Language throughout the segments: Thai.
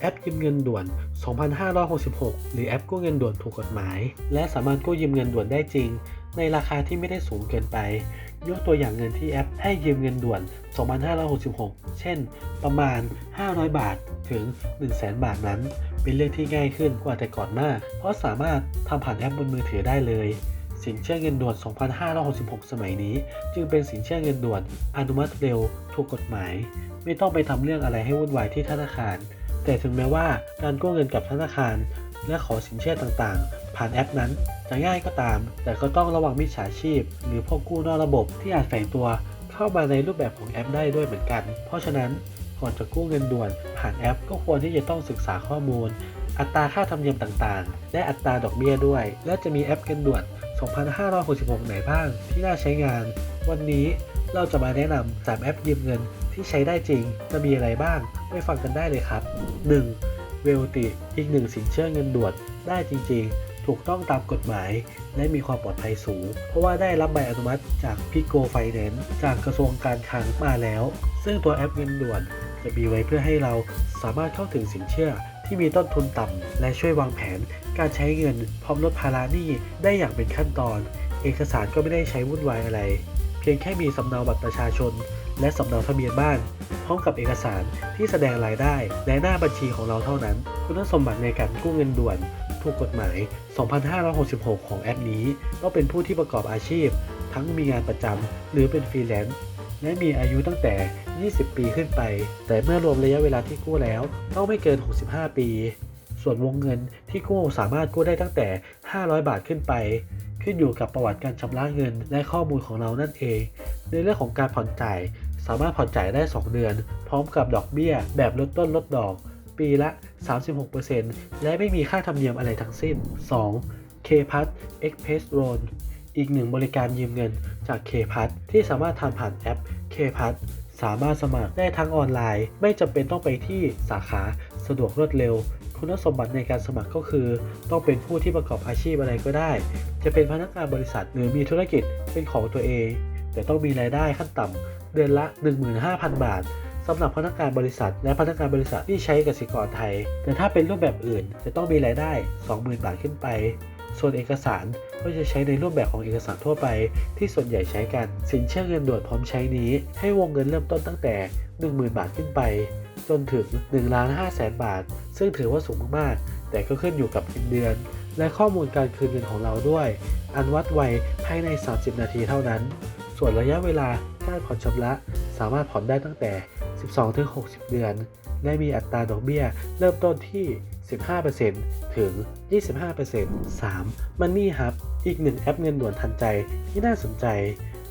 แอปยืมเงินด่วน 2,566 หรือแอปกู้เงินด่วนถูกกฎหมาย และสามารถกู้ยืมเงินด่วนได้จริง ในราคาที่ไม่ได้สูงเกินไป ยกตัวอย่างเงินที่แอปให้ยืมเงินด่วน 2,566 เช่น ประมาณ 500 บาทถึง 100,000 บาทนั้น เป็นเรื่องที่ง่ายขึ้นกว่าแต่ก่อนมาก เพราะสามารถทำผ่านแอปบนมือถือได้เลยสินเชื่อเงินด่วน 2,566 สมัยนี้ จึงเป็นสินเชื่อเงินด่วนอนุมัติเร็ว ถูกกฎหมาย ไม่ต้องไปทำเรื่องอะไรให้วุ่นวายที่ธนาคาร แต่ถึงแม้ว่าการกู้เงินกับธนาคาร และขอสินเชื่อต่างๆ ผ่านแอปนั้นจะง่ายก็ตาม แต่ก็ต้องระวังมิจฉาชีพ หรือพวกกู้นอกระบบที่อาจแฝงตัวเข้ามาในรูปแบบของแอปได้ด้วยเหมือนกัน เพราะฉะนั้นก่อนจะกู้เงินด่วนผ่านแอป ก็ควรที่จะต้องศึกษาข้อมูล อัตราค่าธรรมเนียมต่างๆ และอัตราดอกเบี้ยด้วย และจะมีแอปเงินด่วน 2,566 ไหนบ้างที่น่าใช้งาน วันนี้เราจะมาแนะนำ3แอปยืมเงิน ที่ใช้ได้จริงจะมีอะไรบ้างไปฟังกันได้เลยครับ 1. เวลติอีกหนึ่งสินเชื่อเงินด่วนได้จริงๆ ถูกต้องตามกฎหมาย และมีความปลอดภัยสูง เพราะว่าได้รับใบอนุมัติจากพิโกไฟแนนซ์จากกระทรวงการคลังมาแล้ว ซึ่งตัวแอปเงินด่วนจะมีไว้เพื่อให้เราสามารถเข้าถึงสินเชื่อที่มีต้นทุนต่ำ และช่วยวางแผน การใช้เงินพร้อมลดภาระหนี้ได้อย่างเป็นขั้นตอน เอกสารก็ไม่ได้ใช้วุ่นวายอะไร เพียงแค่มีสำเนาบัตรประชาชน และสำเนาทะเบียนบ้าน พร้อมกับเอกสารที่แสดงรายได้และหน้าบัญชีของเราเท่านั้น คุณสมบัติในการกู้เงินด่วน ถูกกฎหมาย 2566 ของแอปนี้ ต้องเป็นผู้ที่ประกอบอาชีพ ทั้งมีงานประจำหรือเป็นฟรีแลนซ์และมีอายุตั้งแต่ 20 ปีขึ้นไป แต่เมื่อรวมระยะเวลาที่กู้แล้ว ต้องไม่เกิน 65 ปี ส่วนวงเงินที่กู้สามารถกู้ได้ตั้งแต่ 500 บาทขึ้นไป ขึ้นอยู่กับประวัติการชำระเงินและข้อมูลของเรานั่นเอง ในเรื่องของการผ่อนจ่ายสามารถผ่อนจ่ายได้ 2 เดือน พร้อมกับดอกเบี้ย แบบลดต้นลดดอก ปีละ 36%และไม่มีค่าธรรมเนียมอะไรทั้งสิ้น 2. k p a s Express Loan อีกหนึ่งบริการยืมเงินจาก k p a s ที่สามารถทำผ่านแอป k p a s สามารถสมัครได้ทั้งออนไลน์ ไม่จำเป็นต้องไปที่สาขาสะดวกรวดเร็ว คุณสมบัติในการสมัครก็คือ ต้องเป็นผู้ที่ประกอบอาชีพอะไรก็ได้ จะเป็นพนักงานบริษัทหรือมีธุรกิจเป็นของตัวเอง แต่ต้องมีรายได้ขั้นต่ำเดือนละ 15,000 บาทสำหรับพนักงานบริษัท และพนักงานบริษัทที่ใช้กสิกรไทย แต่ถ้าเป็นรูปแบบอื่นจะต้องมีรายได้ 20,000 บาทขึ้นไป ส่วนเอกสารก็จะใช้ในรูปแบบของเอกสารทั่วไป ที่ส่วนใหญ่ใช้กัน สินเชื่อเงินด่วนพร้อมใช้นี้ ให้วงเงินเริ่มต้นตั้งแต่ 10,000 บาทขึ้นไป จนถึง1ล้าน5แสนบาท ซึ่งถือว่าสูงมากๆ แต่ก็ขึ้นอยู่กับเงินเดือน และข้อมูลการคืนเงินของเราด้วย อันวัดไวภายใน 30 นาทีเท่านั้น ส่วนระยะเวลาการผ่อนชำระสามารถผ่อนได้ตั้งแต่ 12-60 เดือน และมีอัตราดอกเบี้ยเริ่มต้นที่ 15%ถึง 25% 3. Money Hub อีกหนึ่งแอปเงินด่วนทันใจที่น่าสนใจ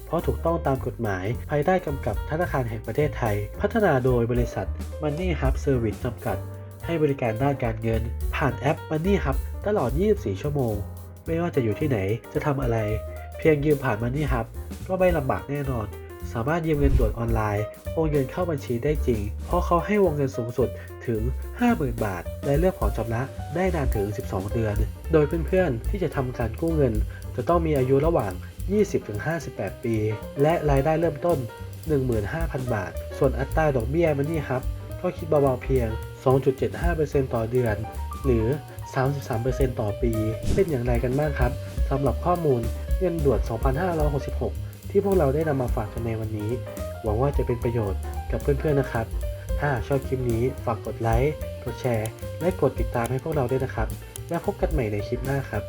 เพราะถูกต้องตามกฎหมาย ภายใต้กำกับธนาคารแห่งประเทศไทย พัฒนาโดยบริษัท Money Hub Service จำกัด ให้บริการด้านการเงิน ผ่านแอป Money Hub ตลอด 24 ชั่วโมง ไม่ว่าจะอยู่ที่ไหนจะทำอะไร เพียงยืมผ่าน Money Hub ก็ไม่ลำบากแน่นอน สามารถยืมเงินด่วนออนไลน์โอนเงินเข้าบัญชีได้จริง เพราะเขาให้วงเงินสูงสุดถึง 50,000 บาท และเลือกผ่อนชำระได้นานถึง 12 เดือน โดยเพื่อนๆที่จะทำการกู้เงิน จะต้องมีอายุระหว่าง 20-58 ปี และรายได้เริ่มต้น 15,000 บาท ส่วนอัตราดอกเบี้ยมันนี่ครับก็คิดเบาๆเพียง 2.75%ต่อเดือน หรือ 33%ต่อปี เป็นอย่างไรกันบ้างครับสำหรับข้อมูลเงินด่วน 2,566 ที่พวกเราได้นำมาฝากกันในวันนี้ หวังว่าจะเป็นประโยชน์กับเพื่อนๆนะครับ ถ้าชอบคลิปนี้ฝากกดไลค์ กดแชร์ และกดติดตามให้พวกเราด้วยนะครับ แล้วพบกันใหม่ในคลิปหน้าครับ